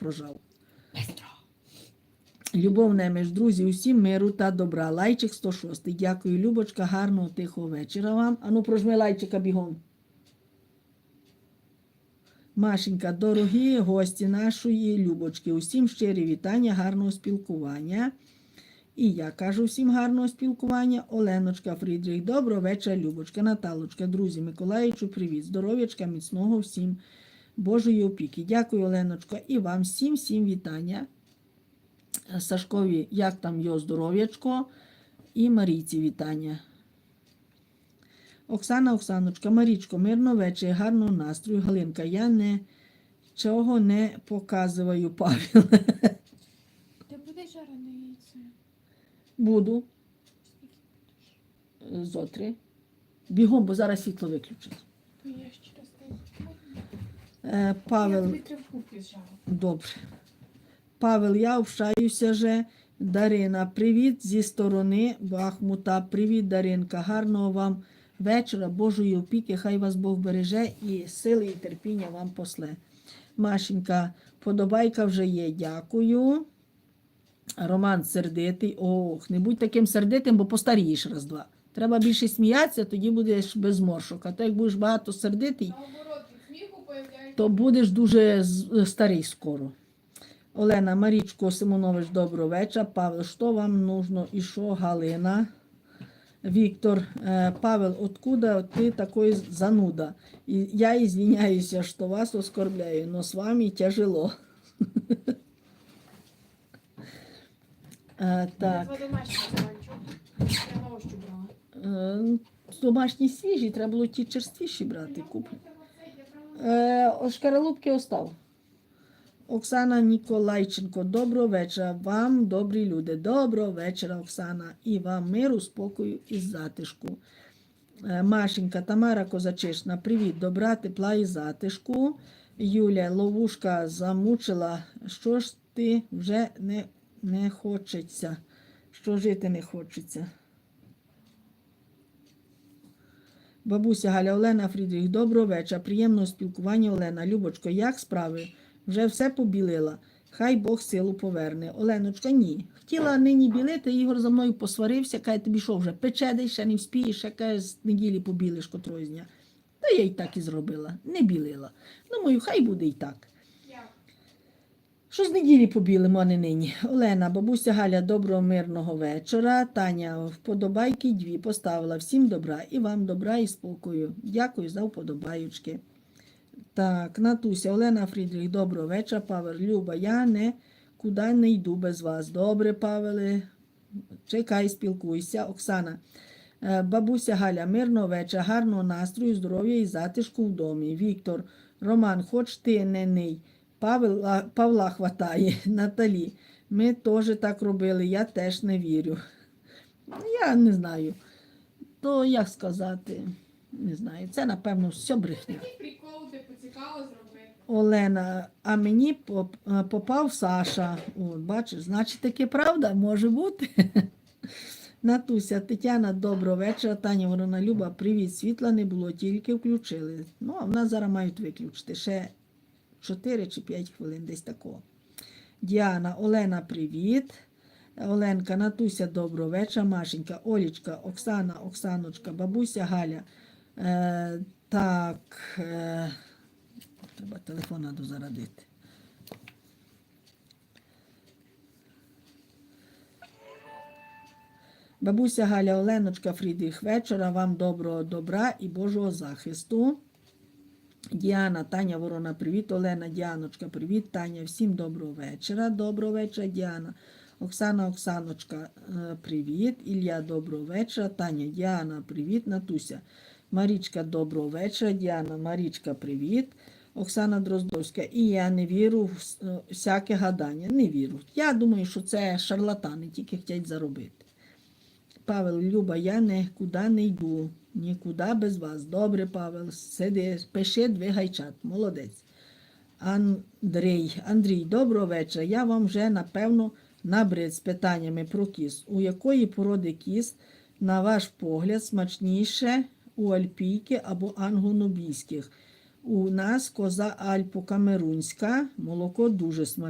прожав. Любов немеж, друзі, усім миру та добра. Лайчик 106. Дякую, Любочка, гарного тихого вечора вам. Ану, прожми лайчика бігом. Машенька, дорогі гості нашої Любочки, усім щирі вітання, гарного спілкування. І я кажу всім гарного спілкування. Оленочка Фрідріх, доброго вечора, Любочка, Наталочка, друзі, Миколаївичу, привіт, здоров'ячка, міцного всім Божої опіки. Дякую, Оленочка, і вам всім, всім вітання. Сашкові, як там його здоров'ячко, і Марійці вітання. Оксана Оксаночка, Марічко, мирно вечір, гарного настрою. Галинка, я нічого не показую, Павел. Ти будеш жарене яйце? Буду. Зотри. Бігом, бо зараз світло виключить. То я ще раз так. Е, Я Павел, вкупки зжала. добре. Павел, я общаюся же. Дарина, привіт зі сторони Бахмута. Привіт, Даринка. Гарного вам вечора, Божої опіки. Хай вас Бог береже і сили і терпіння вам после. Машенька, подобайка вже є. Дякую. Роман сердитий. Ох, не будь таким сердитим, бо постарієш раз-два. Треба більше сміятися, тоді будеш без зморшок. А то як будеш багато сердитий, то будеш дуже старий скоро. Олена Марічко Симонович, доброго вечора. Павел, що вам нужно і що Галина? Віктор, е, Павел, откуда ти такой зануда? І я извиняюся, що вас оскорбляю, но з вами тяжело. Так. Е, Домашні свіжі, треба було ті черствіші брати. Куплю. Е, остав. Оксана Ніколайченко, доброго вечора. Вам, добрі люди. Доброго вечора, Оксана. І вам миру, спокою і затишку. Е, Машенька, Тамара Козачишна, привіт, добра, тепла і затишку. Юля, ловушка замучила. Що ж ти вже не, не хочеться? Що жити не хочеться? Бабуся Галя Олена Фрідріх, доброго вечора. Приємного спілкування, Олена. Любочко, як справи? Вже все побілила. Хай Бог силу поверне. Оленочка, ні. Хотіла нині білити, Ігор за мною посварився, каже, тобі що вже пече, десь ще не вспієш, ще каже, з неділі побілиш котрої дня. Та я й так і зробила, не білила. Думаю, хай буде і так. Що з неділі побілимо, а не нині. Олена, бабуся Галя, доброго мирного вечора. Таня, вподобайки дві поставила. Всім добра і вам добра і спокою. Дякую за вподобаючки. Так, Натуся, Олена Фрідріх, доброго вечора. Павел, Люба, я не куди не йду без вас. Добре, Павеле. Чекай, спілкуйся. Оксана. Е, Бабуся Галя, мирного вечора, гарного настрою, здоров'я і затишку в домі. Віктор, Роман, хоч ти не ний. Павла, Павла хватає, Наталі. Ми теж так робили, я теж не вірю. Я не знаю. То як сказати, не знаю. Це, напевно, все брехня. Такий прикол, ти поцікаво зробити. Олена, а мені е, попав Саша. От, бачиш, значить таке правда може бути. Натуся, Тетяна, доброго вечора. Таня Ворона Люба, привіт. Світла не було, тільки включили. Ну, а в нас зараз мають виключити. Ще 4 чи 5 хвилин, десь такого. Діана, Олена, привіт. Оленка, Натуся, доброго вечора. Машенька, Олічка, Оксана, Оксаночка, бабуся Галя. Е, так. Е, Треба телефон надо зарадити. Бабуся Галя Оленочка Фрідріх, вечора. Вам доброго добра і Божого захисту. Діана, Таня Ворона, привіт. Олена, Діаночка, привіт. Таня, всім доброго вечора. Доброго вечора, Діана. Оксана, Оксаночка, е, привіт. Ілля, доброго вечора. Таня, Діана, привіт. Натуся. Марічка, доброго вечора. Діана, Марічка, привіт. Оксана Дроздовська. І я не віру в всяке гадання. Не віру. Я думаю, що це шарлатани, тільки хочуть заробити. Павел, Люба, я нікуди не йду, нікуди без вас. Добре, Павел, сиди, пиши, двигай чат. Молодець. Андрій, Андрій, доброго вечора. Я вам вже, напевно, набрид з питаннями про кіс. У якої породи кіс, на ваш погляд, смачніше у альпійки або англонобійських? У нас коза альпо-камерунська, молоко дуже смачне.